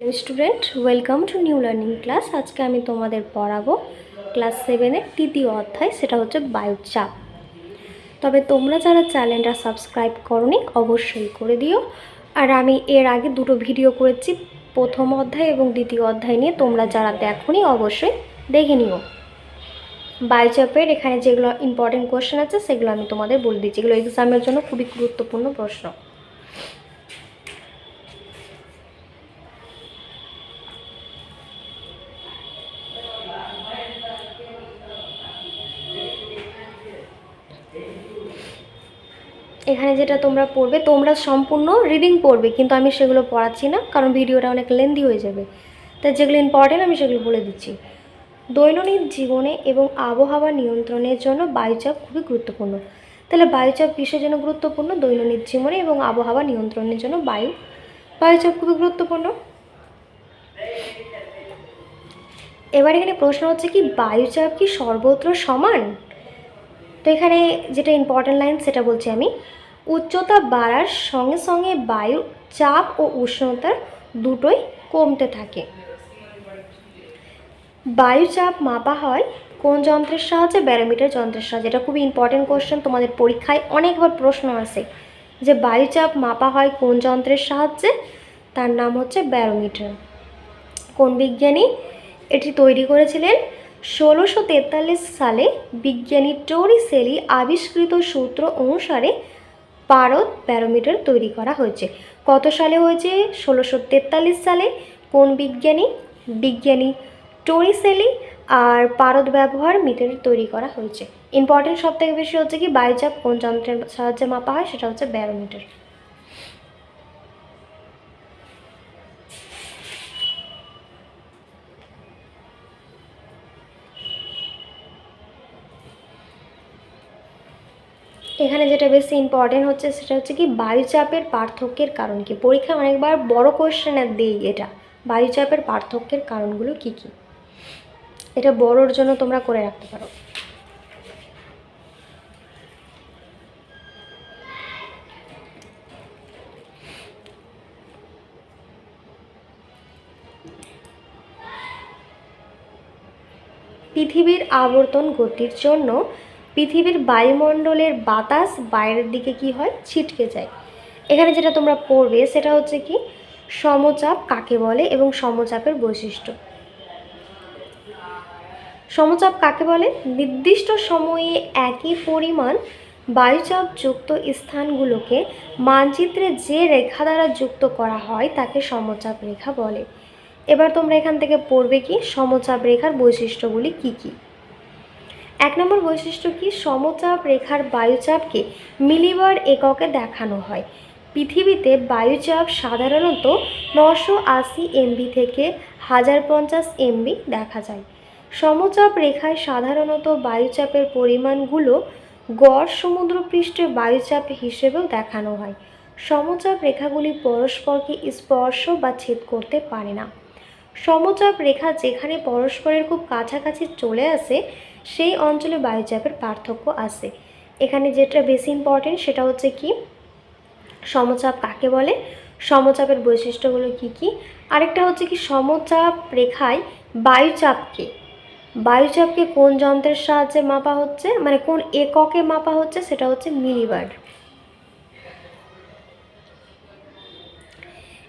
Student welcome to new learning class আজকে আমি তোমাদের পড়াবো ক্লাস সেভেনের তৃতীয় অধ্যায়, সেটা হচ্ছে বায়ুচাপ। তবে তোমরা যারা চ্যানেলটা সাবস্ক্রাইব করনি, অবশ্যই করে দিও। আর আমি এর আগে দুটো ভিডিও করেছি, প্রথম অধ্যায় এবং দ্বিতীয় অধ্যায় নিয়ে। তোমরা যারা দেখোনি, অবশ্যই দেখে নিও। বায়ুচাপের এখানে যেগুলো ইম্পর্টেন্ট কোয়েশ্চেন আছে, সেগুলো আমি তোমাদের বলে দিচ্ছি। এগুলো এক্সামের জন্য খুবই গুরুত্বপূর্ণ প্রশ্ন। এখানে যেটা তোমরা পড়বে, তোমরা সম্পূর্ণ রিডিং পড়বে, কিন্তু আমি সেগুলো পড়াচ্ছি না, কারণ ভিডিওটা অনেক লেন্দি হয়ে যাবে। তাই যেগুলো ইম্পর্টেন্ট আমি সেগুলো বলে দিচ্ছি। দৈনন্দিন জীবনে এবং আবহাওয়া নিয়ন্ত্রণের জন্য বায়ুচাপ খুবই গুরুত্বপূর্ণ। তাহলে বায়ুচাপ কিসের জন্য গুরুত্বপূর্ণ? দৈনন্দিন জীবনে এবং আবহাওয়া নিয়ন্ত্রণের জন্য বায়ু, বায়ুচাপ খুবই গুরুত্বপূর্ণ। এবার এখানে প্রশ্ন হচ্ছে কি, বায়ুচাপ কি সর্বত্র সমান? তো এখানে যেটা ইম্পর্ট্যান্ট লাইন সেটা বলছি আমি। উচ্চতা বাড়ার সঙ্গে সঙ্গে বায়ুর চাপ ও উষ্ণতার দুটোই কমতে থাকে। বায়ুচাপ মাপা হয় কোন যন্ত্রের সাহায্যে? ব্যারোমিটার যন্ত্রের সাহায্যে। এটা খুবই ইম্পর্টেন্ট কোশ্চেন তোমাদের পরীক্ষায় অনেকবার প্রশ্ন আসে যে বায়ুচাপ মাপা হয় কোন যন্ত্রের সাহায্যে? তার নাম হচ্ছে ব্যারোমিটার। কোন বিজ্ঞানী এটি তৈরি করেছিলেন? ষোলোশো সালে বিজ্ঞানী টোরি সেলি আবিষ্কৃত সূত্র অনুসারে পারদ ব্যারোমিটার তৈরি করা হয়েছে। কত সালে হয়েছে? ষোলোশো তেতাল্লিশ সালে। কোন বিজ্ঞানী? বিজ্ঞানী টোরি সেলি আর পারদ ব্যবহার মিটার তৈরি করা হয়েছে। ইম্পর্টেন্ট সবথেকে বেশি হচ্ছে কি? বায়ুচাপ কোন যন্ত্রের সাহায্যে মাপা হয়? সেটা হচ্ছে ব্যারোমিটার। এখানে যেটা বেশি ইম্পর্টেন্ট হচ্ছে সেটা হচ্ছে কি বায়ুচাপের পার্থক্যের কারণ কি পরীক্ষা অনেকবার বড় কোয়েশ্চেন দেই এটা। বায়ুচাপের পার্থক্যের কারণগুলো কি কি? এটা বড়োর জন্য তোমরা করে রাখতে পারো। পৃথিবীর আবর্তন গতির জন্য পৃথিবীর বায়ুমণ্ডলের বাতাস বাইরের দিকে কি হয়? ছিটকে যায়। এখানে যেটা তোমরা পড়বে সেটা হচ্ছে কি? সমচাপ কাকে বলে এবং সমচাপের বৈশিষ্ট্য। সমচাপ কাকে বলে? নির্দিষ্ট সময়ে একই পরিমাণ বায়ুচাপযুক্ত স্থানগুলোকে মানচিত্রে যে রেখা দ্বারা যুক্ত করা হয় তাকে সমচাপ রেখা বলে। এবার তোমরা এখান থেকে পড়বে কি? সমচাপ রেখার বৈশিষ্ট্যগুলি কি কি? এক নম্বর বৈশিষ্ট্য কি? সমচাপ রেখার বায়ুচাপকে মিলিবার এককে দেখানো হয়। পৃথিবীতে বায়ুচাপ সাধারণত নশো আশি এমবি থেকে হাজার পঞ্চাশ এমবি দেখা যায়। সমচাপ রেখায় সাধারণত বায়ুচাপের পরিমাণগুলো গড় সমুদ্রপৃষ্ঠে বায়ুচাপ হিসেবেও দেখানো হয়। সমচাপ রেখাগুলি পরস্পরকে স্পর্শ বা ছেদ করতে পারে না। সমচাপ রেখা যেখানে পরস্পরের খুব কাছাকাছি চলে আসে সেই অঞ্চলে বায়ুচাপের পার্থক্য আছে। এখানে যেটা বেশি ইম্পর্টেন্ট সেটা হচ্ছে কি? সমচাপ কাকে বলে? সমচাপের বৈশিষ্ট্যগুলো কি কি? আরেকটা হচ্ছে কি সমচাপ রেখায় বায়ুচাপকে। বায়ুচাপকে কোন যন্ত্রের সাহায্যে মাপা হচ্ছে? মানে কোন এককে মাপা হচ্ছে? সেটা হচ্ছে মিলিবার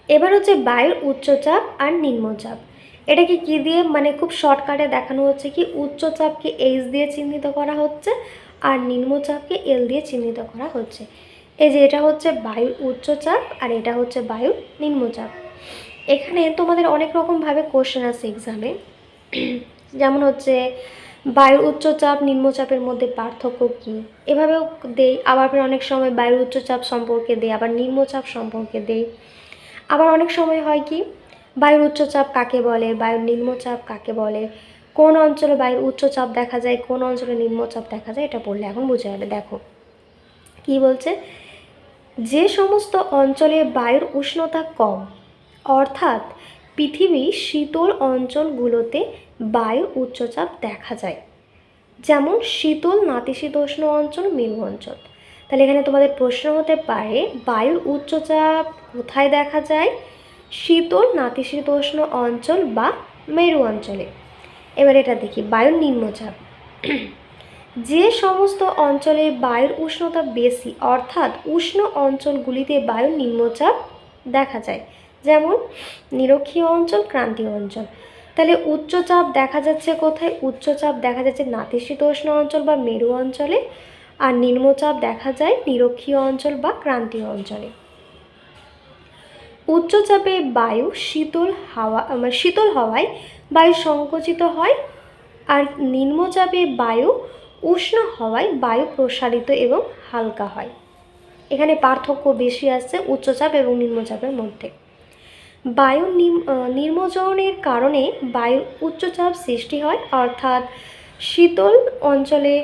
এবার হচ্ছে বায়ুর উচ্চচাপ আর নিম্নচাপ। এটাকে কি দিয়ে? মানে খুব শর্টকাটে দেখানো হচ্ছে কি উচ্চচাপকে এইচ দিয়ে চিহ্নিত করা হচ্ছে আর নিম্নচাপকে এল দিয়ে চিহ্নিত করা হচ্ছে। এই যে এটা হচ্ছে বায়ুর উচ্চচাপ আর এটা হচ্ছে বায়ুর নিম্নচাপ এখানে তোমাদের অনেক রকমভাবে কোশ্চেন আছে এক্সামে যেমন হচ্ছে বায়ুর উচ্চচাপ নিম্নচাপের মধ্যে পার্থক্য কী? এভাবেও দেই, আবার অনেক সময় বায়ুর উচ্চচাপ সম্পর্কে দেই, আবার নিম্নচাপ সম্পর্কে দেই। আবার অনেক সময় হয় কি বায়ুর উচ্চচাপ কাকে বলে? বায়ুর নিম্নচাপ কাকে বলে? কোন অঞ্চলে বায়ুর উচ্চচাপ দেখা যায়? কোন অঞ্চলে নিম্নচাপ দেখা যায়? এটা পড়লে এখন বোঝা যাবে। দেখো, কি বলছে? যে সমস্ত অঞ্চলে বায়ুর উষ্ণতা কম, অর্থাৎ পৃথিবীর শীতল অঞ্চলগুলোতে বায়ুর উচ্চচাপ দেখা যায়, যেমন শীতল নাতিশীতোষ্ণ অঞ্চল, মেরু অঞ্চল। তাহলে এখানে তোমাদের প্রশ্ন হতে পারে, বায়ুর উচ্চচাপ কোথায় দেখা যায়? শীতল নাতিশীতোষ্ণ অঞ্চল বা মেরু অঞ্চলে। এবার এটা দেখি, বায়ুর নিম্নচাপ। যে সমস্ত অঞ্চলে বায়ুর উষ্ণতা বেশি, অর্থাৎ উষ্ণ অঞ্চলগুলিতে বায়ুর নিম্নচাপ দেখা যায়, যেমন নিরক্ষীয় অঞ্চল, ক্রান্তীয় অঞ্চল। তাহলে উচ্চচাপ দেখা যাচ্ছে কোথায়? উচ্চচাপ দেখা যাচ্ছে নাতিশীতোষ্ণ অঞ্চল বা মেরু অঞ্চলে, আর নিম্নচাপ দেখা যায় নিরক্ষীয় অঞ্চল বা ক্রান্তীয় অঞ্চলে। উচ্চচাপে বায়ু শীতল হাওয়া মানে শীতল হওয়ায় বায়ু সংকুচিত হয় আর নিম্নচাপে বায়ু উষ্ণ হওয়ায় বায়ু প্রসারিত এবং হালকা হয়। এখানে পার্থক্য বেশি আসছে উচ্চচাপ এবং নিম্নচাপের মধ্যে। বায়ু নির্মজনের কারণে বায়ুর উচ্চচাপ সৃষ্টি হয়, অর্থাৎ শীতল অঞ্চলে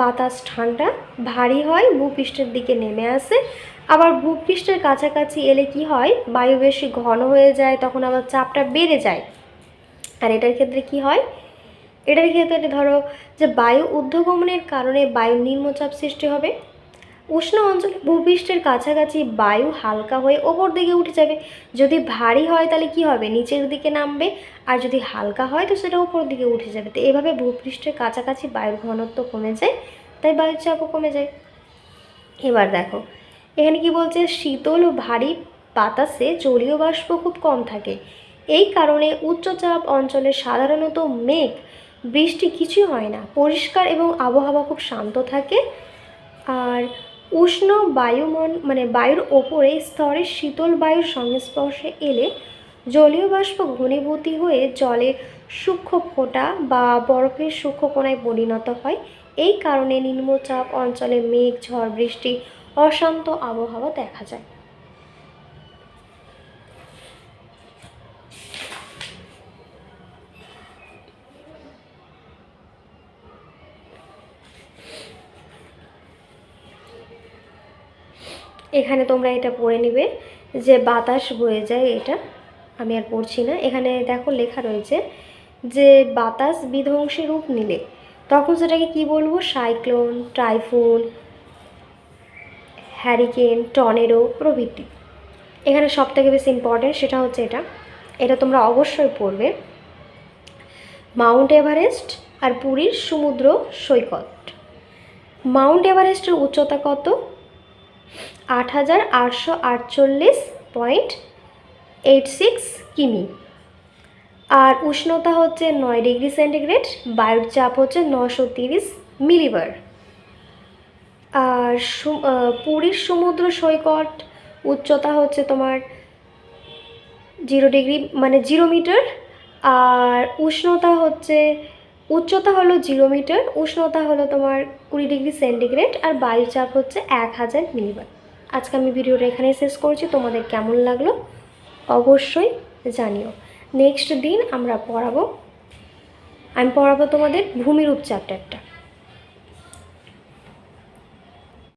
বাতাস ঠান্ডা, ভারী হয়, ভূপৃষ্ঠের দিকে নেমে আসে আবার ভূপৃষ্ঠের কাছাকাছি এলে কি হয়? বায়ু বেশি ঘন হয়ে যায়, তখন আবার চাপটা বেড়ে যায়। আর এটার ক্ষেত্রে কি হয়? এটার ক্ষেত্রে ধরো যে বায়ু ঊর্ধ্বগমনের কারণে বায়ু নিম্নচাপ সৃষ্টি হবে। উষ্ণ অঞ্চলে ভূপৃষ্ঠের কাছাকাছি বায়ু হালকা হয়ে ওপর দিকে উঠে যাবে। যদি ভারী হয় তাহলে কি হবে? নিচের দিকে নামবে। আর যদি হালকা হয় তো সেটা ওপর দিকে উঠে যাবে। তো এভাবে ভূপৃষ্ঠের কাছাকাছি বায়ুর ঘনত্ব কমে যায় তাই বায়ুর চাপও কমে যায়। এবার দেখো এখানে কি বলছে? শীতল ও ভারী বাতাসে জলীয় বাষ্প খুব কম থাকে। এই কারণে উচ্চচাপ অঞ্চলে সাধারণত মেঘ, বৃষ্টি কিছুই হয় না। পরিষ্কার এবং আবহাওয়া খুব শান্ত থাকে। আর উষ্ণ বায়ুমন মানে বায়ুর ওপরে স্তরে শীতল বায়ুর সংস্পর্শে এলে জলীয় বাষ্প ঘনীভূতি হয়ে জলে সূক্ষ্ম ফোঁটা বা বরফের সূক্ষ্ম কণায় পরিণত হয়। এই কারণে নিম্নচাপ অঞ্চলে মেঘ, ঝড়, বৃষ্টি অশান্ত আবহাওয়া দেখা যায়। এখানে তোমরা এটা পড়ে নিবে যে বাতাস বয়ে যায় এটা, আমি আর পড়ছি না। এখানে দেখো লেখা রয়েছে যে বাতাস বিধ্বংসী রূপ নিলে, তখন সেটাকে কি বলব? সাইক্লোন টাইফুন হ্যারিকেন টর্নেডো প্রভৃতি। এখানে সব থেকে বেশি ইম্পর্টেন্ট সেটা হচ্ছে এটা। এটা তোমরা অবশ্যই পড়বে। মাউন্ট এভারেস্ট আর পুরীর সমুদ্র সৈকত। মাউন্ট এভারেস্টের উচ্চতা কত? আট হাজার আটশো আটচল্লিশ পয়েন্ট এইট সিক্স কিমি। আর উষ্ণতা হচ্ছে নয় ডিগ্রি সেন্টিগ্রেড, বায়ুর চাপ হচ্ছে নশো তিরিশ মিলিবার। আর পুরীর সমুদ্র সৈকত উচ্চতা হচ্ছে তোমার জিরো ডিগ্রি মানে জিরো মিটার আর উষ্ণতা হচ্ছে, উচ্চতা হলো জিরো মিটার উষ্ণতা হলো তোমার কুড়ি ডিগ্রি সেন্টিগ্রেড আর বায়ুচাপ হচ্ছে এক হাজার মিলিবার। আজকে আমি ভিডিওটা এখানেই শেষ করছি, তোমাদের কেমন লাগল অবশ্যই জানিও। নেক্সট দিন আমরা পড়াবো, আমি পড়াবো তোমাদের ভূমিরূপ চ্যাপ্টারটা